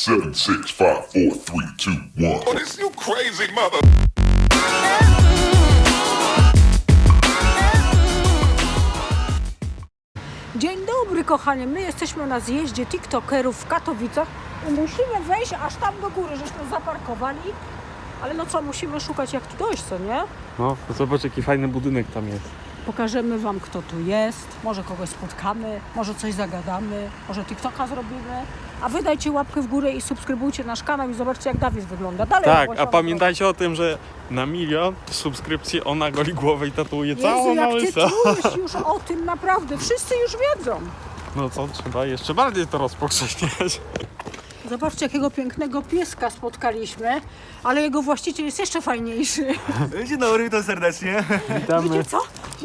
seven, six, five, four, three, two, one. Oh, this you crazy mother. Dzień dobry kochanie, my jesteśmy na zjeździe TikTokerów w Katowicach i musimy wejść aż tam do góry, żeśmy zaparkowali. Ale no co, musimy szukać jak tu dojść, co nie? No, to zobacz jaki fajny budynek tam jest. Pokażemy Wam kto tu jest, może kogoś spotkamy, może coś zagadamy, może TikToka zrobimy. A wy dajcie łapkę w górę i subskrybujcie nasz kanał i zobaczcie jak Dawid wygląda. Dalej Tak, a pamiętajcie o tym, że na milion subskrypcji ona goli głowę i tatuuje Jezu, całą jak ty czujesz już o tym naprawdę, wszyscy już wiedzą. No co, trzeba jeszcze bardziej to rozpowszechniać. Zobaczcie, jakiego pięknego pieska spotkaliśmy, ale jego właściciel jest jeszcze fajniejszy. Dzień dobry, witam serdecznie. Witamy. Wiecie co?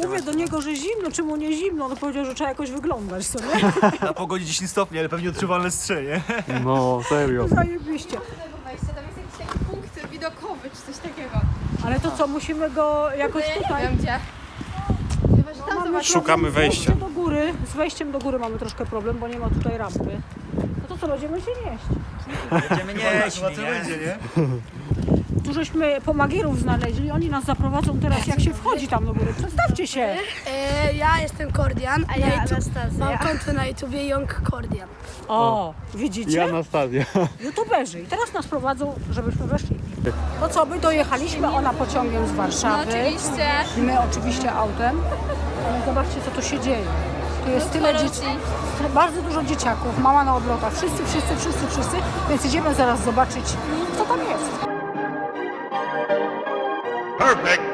Mówię do niego, że zimno, czy mu nie zimno? On powiedział, że trzeba jakoś wyglądać, co nie? Na pogodzie 10 stopni, ale pewnie odczuwalne strzenie. No, serio. Zajebiście. wejście, tam jest jakiś taki punkt widokowy czy coś takiego. Ale to co, musimy go jakoś Ja nie tutaj... wiem gdzie. Chyba, że tam Mamy zobaczymy. Szukamy wejścia. do góry. Z wejściem do góry mamy troszkę problem, bo nie ma tutaj rampy. No to co, będziemy się nieść. Będziemy nie, zobaczymy będzie, nie? Tu żeśmy pomagierów znaleźli, oni nas zaprowadzą teraz, jak się wchodzi tam do góry. Przedstawcie się. E, ja jestem Kordian. A ja Anastazja. Mam konto na YouTubie Young Kordian. O, widzicie? Anastazja. YouTuberzy. I teraz nas prowadzą, żebyśmy weszli. To co, my dojechaliśmy, ona pociągiem z No Warszawy. oczywiście. I my oczywiście autem. Ale zobaczcie, co tu się dzieje. Tu jest tyle dzieci, bardzo dużo dzieciaków, mama na obrotach, wszyscy, wszyscy, wszyscy, wszyscy, więc idziemy zaraz zobaczyć, co tam jest. Perfect.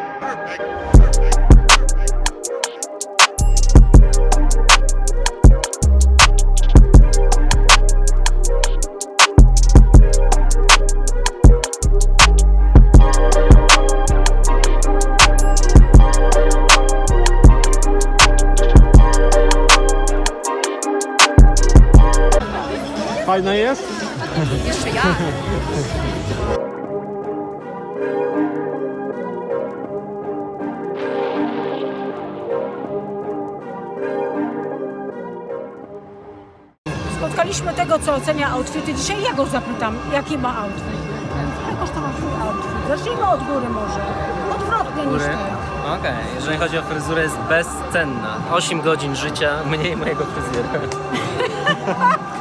Fajna jest? Jeszcze ja. Spotkaliśmy tego, co ocenia outfity. Dzisiaj ja go zapytam, jaki ma outfit. Ile kosztował twój outfit? Zacznijmy od góry może. Odwrotnie niż ty. Okej, jeżeli chodzi o fryzurę jest bezcenna. 8 godzin życia mniej mojego fryzjera.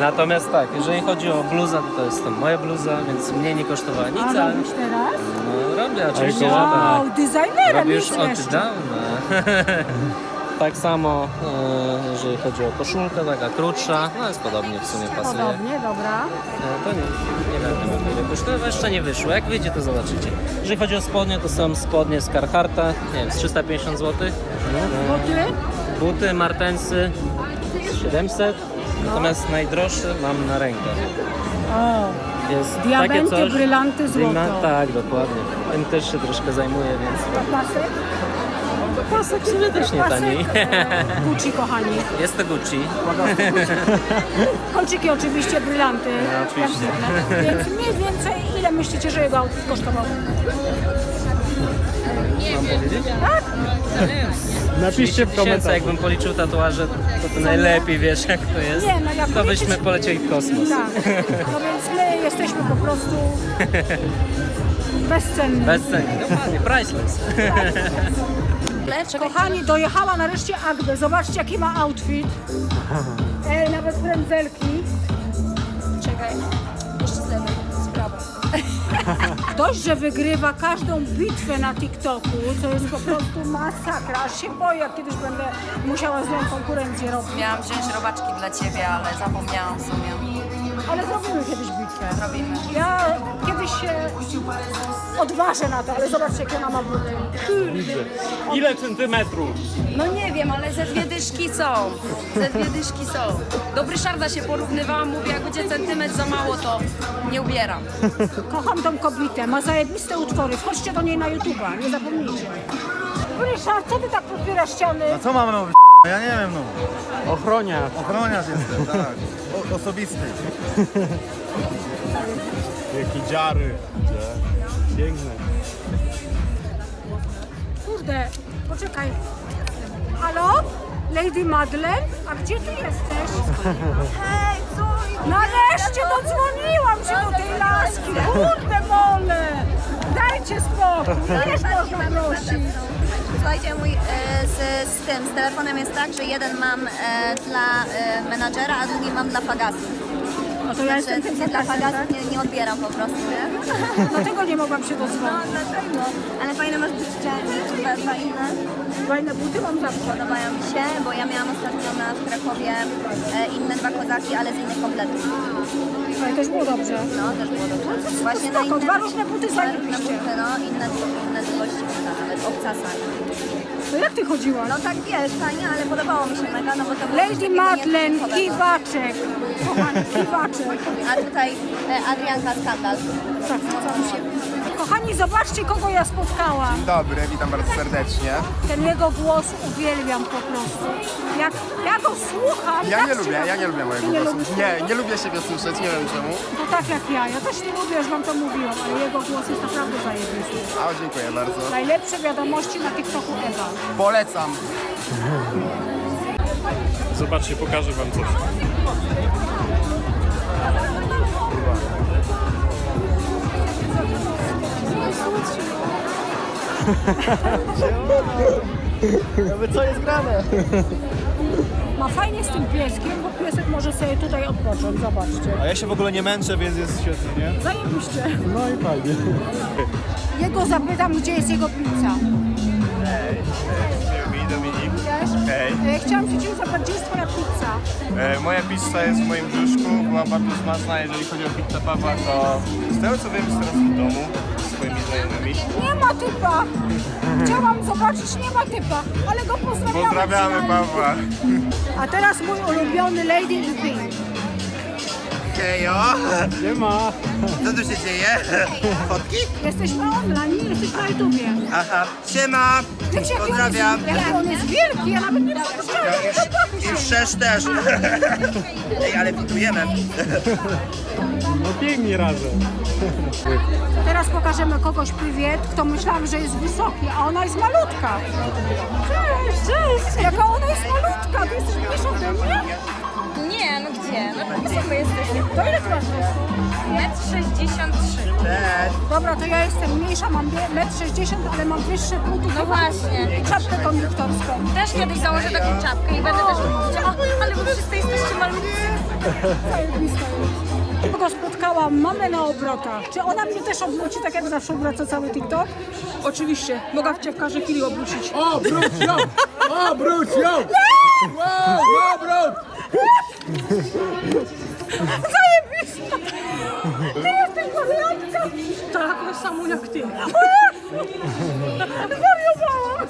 Natomiast tak, jeżeli chodzi o bluzę, to, to jest to moja bluza, więc mnie nie kosztowała nic, A ale robisz teraz? no, robię oczywiście, że Wow, tak. designerem Robię już od jeszcze. dawna. tak samo, e, jeżeli chodzi o koszulkę, taka krótsza, no jest podobnie w sumie pasuje. Podobnie, dobra. E, To nie, nie wiem ile kosztuje, bo jeszcze nie wyszło. Jak wyjdzie, to zobaczycie. Jeżeli chodzi o spodnie, to są spodnie z Carhartta, nie wiem, z 350 zł. Bo ty? Buty, martensy 700, natomiast najdroższe mam na rękę. O, Jest Diamenty, takie coś. brylanty, złoto. Tak, dokładnie. Tym też się troszkę zajmuję, więc pasek? pasek w sumie też nie taniej. e, Gucci, kochani. Jest to Gucci. Kolczyki oczywiście, brylanty. No, oczywiście. jak zwykle. Więc mniej więcej, ile myślicie, że jego outfit kosztował? Mam powiedzieć? Tak? Napiszcie w komentarzach. jakbym policzył tatuaże, to ty najlepiej wiesz jak to jest. Nie, no jak to policzyć- byśmy polecieli w kosmos. Tak. No więc my jesteśmy po prostu bezcenni. Bezcennie, dokładnie, priceless. Kochani, dojechała nareszcie Agdę. Zobaczcie, jaki ma outfit. E, nawet frędzelki. Czekaj. Jeszcze zlewy. Sprawa. Dość, że wygrywa każdą bitwę na TikToku, co jest po prostu masakra. Aż się boję, jak kiedyś będę musiała z nią konkurencję robić. Miałam wziąć robaczki dla ciebie, ale zapomniałam w sumie. Ale zrobimy kiedyś bitwę. Robimy. Ja kiedyś się odważę na to, ale zobaczcie, jakie ona ma buty. Ile centymetrów? No nie wiem, ale ze dwie dyszki są. Ze dwie dyszki są. Do Ryszarda się porównywałam, mówię, jak będzie centymetr za mało, to nie ubieram. Kocham tą kobietę, ma zajebiste utwory. Wchodźcie do niej na YouTube'a, nie zapomnijcie. Ryszard, co ty tak podpierasz ściany? A co mamy robić? Ja nie wiem, no. Ochroniarz. Ochroniarz jestem, tak. O, osobisty. Jakie dziary. Piękne. Kurde, poczekaj. Halo? Lady Madeleine? A gdzie ty jesteś? Hej, co? Nareszcie dodzwoniłeś! Kurde mole! Dajcie spokój, też można prosić. Słuchajcie, mój e, z, z tym, z telefonem jest tak, że jeden mam e, dla e, menadżera, a drugi mam dla fagasów. No to ja jestem Znaczy, dla fagasów tak? nie, nie odbieram po prostu, nie? Dlatego nie mogłam się No, dozwolić. dlatego. Ale fajne masz dwa inne. Fajne buty mam zawsze. Podobają mi się, bo ja miałam ostatnio na, w Krakowie inne dwa kozaki, ale z innych kompletów. Ale też było dobrze. No, też było dobrze. Właśnie spoko, dwa różne buty dwa różne zajebiście. buty, no, inne, inne długości nawet, obcasa. Jak ty chodziłaś? No tak wiesz, fajnie, ale podobało mi się mega, no bo to było coś Lady takiego Madeleine, nietypowego. kiwaczek. Kochani, kiwaczek. A tutaj e, Adrianka Skandal. Tak, co mi się... Kochani, zobaczcie, kogo ja spotkałam. Dobry, witam bardzo serdecznie. Ten jego głos uwielbiam po prostu. Jak ja go słucham... Ja tak nie się lubię, ja nie lubię Ty mojego nie głosu. lubisz Nie, tego? nie lubię siebie słyszeć, nie wiem czemu. To tak jak ja. Ja też nie lubię, już wam to mówiłam, ale jego głos jest naprawdę zajebisty. A, dziękuję bardzo. Najlepsze wiadomości na TikToku Ewa. Polecam. Zobaczcie, pokażę wam coś. Co jest grane? Ma fajnie z tym pieskiem, bo piesek może sobie tutaj odpocząć. Zobaczcie. A ja się w ogóle nie męczę, więc jest świetnie, nie? Zajebiście. No i fajnie. Jego zapytam, gdzie jest jego pizza. Mi, Dominik. Wiesz? Hej. E, Chciałam się cię zapytać, gdzie jest twoja pizza? E, moja pizza jest w moim brzuszku, była bardzo smaczna. Jeżeli chodzi o pizzę Pawła, to z tego co wiem, jest teraz w domu znajomymi. Nie ma typa. Chciałam zobaczyć, nie ma typa, ale go pozdrawiamy. Pozdrawiamy. Pawła. A teraz mój ulubiony Lady in Pink. Hejo. Nie ma. Co tu się dzieje? Fotki? Jesteśmy online, jesteś na YouTubie. Aha. Siema. Wiecie, jaki on, jest, jaki on jest wielki, ja nawet nie przypuszczałam. Już szesz też. Ej, ale pitujemy. No pięknie razem. Teraz pokażemy kogoś prywiet, kto myślałam, że jest wysoki, a ona jest malutka. Cześć, cześć. Jaka ona jest malutka, ty jesteś mniejsza ode mnie? Nie, no gdzie? No to wysoko jesteśmy. To ile ty masz wzrostu? Metr 63. Cześć. Dobra, to ja jestem mniejsza, mam 1,60 m, ale mam wyższe butów. No właśnie. I czapkę konduktorską. Też kiedyś założę taką czapkę i będę też mówić, o, ale wy wszyscy jesteście malutcy. Zajebista jest. Kogo spotkałam mamę na obrotach. Czy ona mnie też obróci, tak jak zawsze obraca cały TikTok? Oczywiście. Mogę cię w każdej chwili obrócić. Obróć ją! Obróć ją! Wow, obróć! Zajebista! Ty jesteś wariatka! Tak samo jak ty. Zwariowałam!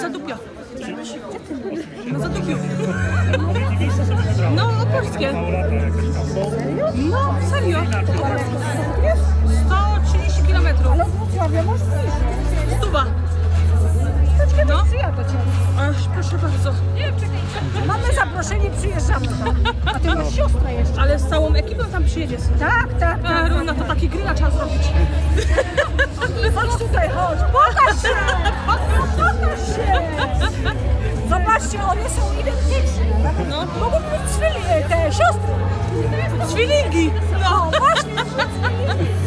Zadupia. No zadupił. No, opolskie. No, serio. 130 km. Ale od Wrocławia masz bliżej. Stuwa. No. Przyjadę cię. Ach, proszę bardzo. Nie, czekaj. Mamy zaproszenie, przyjeżdżamy tam. A ty masz siostrę jeszcze. Ale z całą ekipą tam przyjedzie. Tak, tak, tak. No to taki grilla trzeba zrobić. Chodź tutaj, chodź. Pokaż się. Pokaż się. Zobaczcie, one są identyczne. No. Mogą być te siostry. Ćwilingi. No, właśnie. Jakie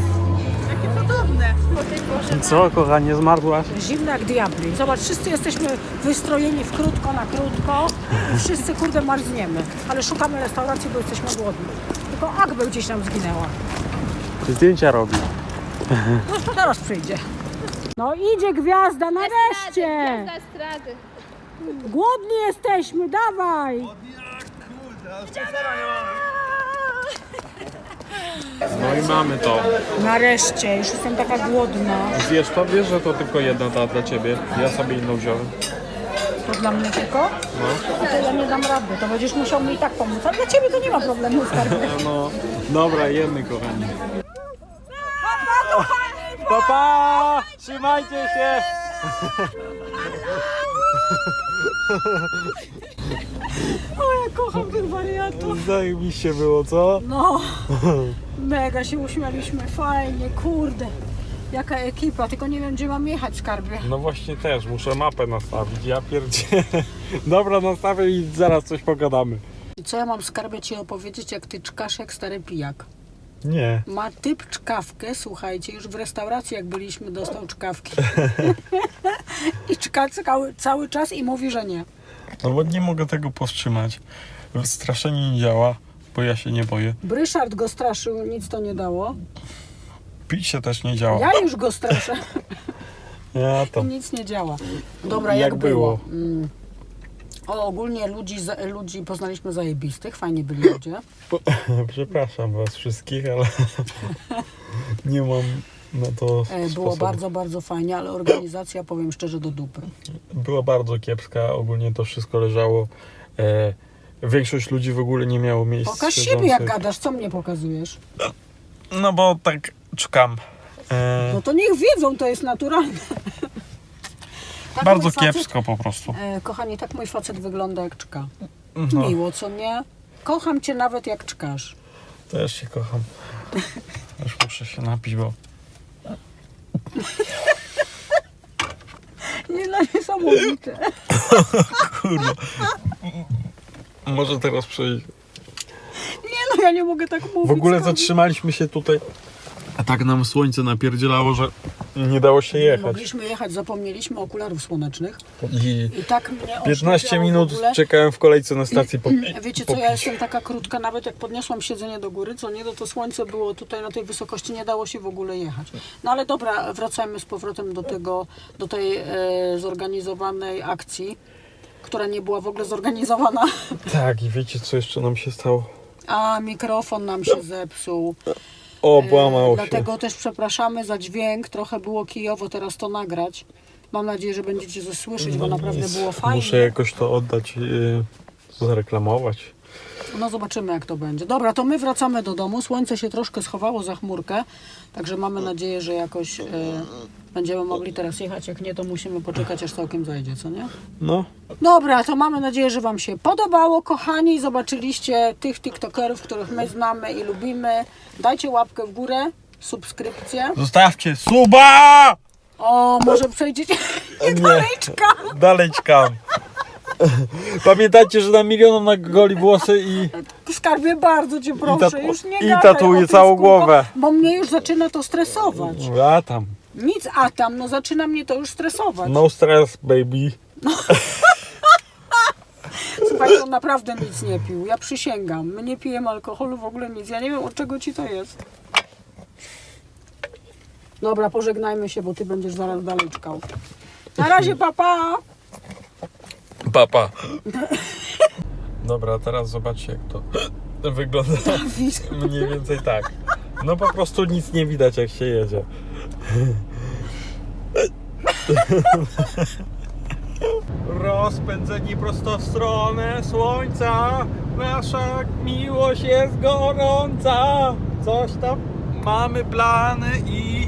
podobne. Co, kochanie, zmarłaś? Zimno jak diabli. Zobacz, wszyscy jesteśmy wystrojeni w krótko na krótko. I wszyscy kurde marzniemy. Ale szukamy restauracji, bo jesteśmy głodni. Tylko Akbel gdzieś nam zginęła. Zdjęcia robi. No to teraz przyjdzie. No idzie gwiazda, nareszcie! straty. Głodni jesteśmy, dawaj! No i mamy to. Nareszcie, już jestem taka głodna. Wiesz to? Wiesz, że to tylko jedna ta dla ciebie. Ja sobie inną wziąłem. To dla mnie tylko? No. To ja nie dam rady, to będziesz musiał mi i tak pomóc. Ale dla ciebie to nie ma problemu, skarbie. No, dobra, jemy, kochani. Pa, pa! Trzymajcie się! O, ja kocham tych wariatów. Zajebiście było, co? No, mega się uśmialiśmy, fajnie, kurde. Jaka ekipa, tylko nie wiem gdzie mam jechać w skarbie. No właśnie też, muszę mapę nastawić, ja pierdzie. Dobra, nastawię i zaraz coś pogadamy. I co ja mam w skarbie ci opowiedzieć, jak ty czkasz jak stary pijak? Nie. Ma typ czkawkę, słuchajcie, już w restauracji jak byliśmy dostał czkawki. I czka cały, cały czas i mówi, że nie. No bo nie mogę tego powstrzymać. Straszenie nie działa, bo ja się nie boję. Ryszard go straszył, nic to nie dało. Pić się też nie działa. Ja już go straszę Ja i to. nic nie działa. Dobra, Jak jak, było? było? Mm. O, ogólnie ludzi, za- ludzi poznaliśmy zajebistych, fajnie byli ludzie. Przepraszam was wszystkich, ale nie mam na to E, Było sposobu. bardzo, bardzo fajnie, ale organizacja, powiem szczerze, do dupy. Była bardzo kiepska, ogólnie to wszystko leżało. E, większość ludzi w ogóle nie miało miejsc Pokaż siebie, siedzących. jak gadasz, co mnie pokazujesz? No bo tak czekam. E, No to niech wiedzą, to jest naturalne. Tak bardzo mój facet- kiepsko po prostu. E, kochani, tak mój facet wygląda jak czka. No, Miło, co nie? Kocham cię nawet jak czkasz. też się kocham. Już muszę się napić, bo Nie no, niesamowite. kurwa. Może teraz przejść. Nie no, ja nie mogę tak mówić. W ogóle zatrzymaliśmy się tutaj. A tak nam słońce napierdzielało, że nie dało się jechać. Mogliśmy jechać, zapomnieliśmy okularów słonecznych. I I tak mnie 15 oślepiało minut w czekałem w kolejce na stacji po, Wiecie co, ja jestem taka krótka, nawet jak podniosłam siedzenie do góry, co nie, to, to słońce było tutaj na tej wysokości, nie dało się w ogóle jechać. No ale dobra, wracajmy z powrotem do tego, do tej e, zorganizowanej akcji, która nie była w ogóle zorganizowana. Tak, i wiecie co jeszcze nam się stało? A mikrofon nam się zepsuł. Obłamał się. Dlatego też przepraszamy za dźwięk, trochę było kijowo teraz to nagrać. Mam nadzieję, że będziecie to słyszeć, bo naprawdę Nic. było fajnie. Muszę jakoś to oddać, yy, zareklamować. No zobaczymy jak to będzie. Dobra, to my wracamy do domu. Słońce się troszkę schowało za chmurkę, także mamy nadzieję, że jakoś e, będziemy mogli teraz jechać. Jak nie, to musimy poczekać aż całkiem zajdzie, co nie? No, Dobra, to mamy nadzieję, że Wam się podobało, kochani. Zobaczyliście tych TikTokerów, których my znamy i lubimy. Dajcie łapkę w górę, subskrypcję. zostawcie suba! O, może przejdziecie Nie, daleczka. dalej czekam. Pamiętajcie, że na milionom na goli włosy i skarbie bardzo Cię proszę, tatu- już nie i gadaj tatuję o tym całą głowę. Bo mnie już zaczyna to stresować. a tam. Nic, a tam, no zaczyna mnie to już stresować. No stress, baby. Słuchaj, on naprawdę nic nie pił. Ja przysięgam. My nie pijemy alkoholu, w ogóle nic. Ja nie wiem, od czego ci to jest. Dobra, pożegnajmy się, bo ty będziesz zaraz dalej czkał. Na razie, papa! Papa. Dobra, teraz zobaczcie jak to wygląda. Mniej więcej tak. No po prostu nic nie widać jak się jedzie. Rozpędzeni prosto w stronę słońca Nasza miłość jest gorąca Coś tam mamy plany i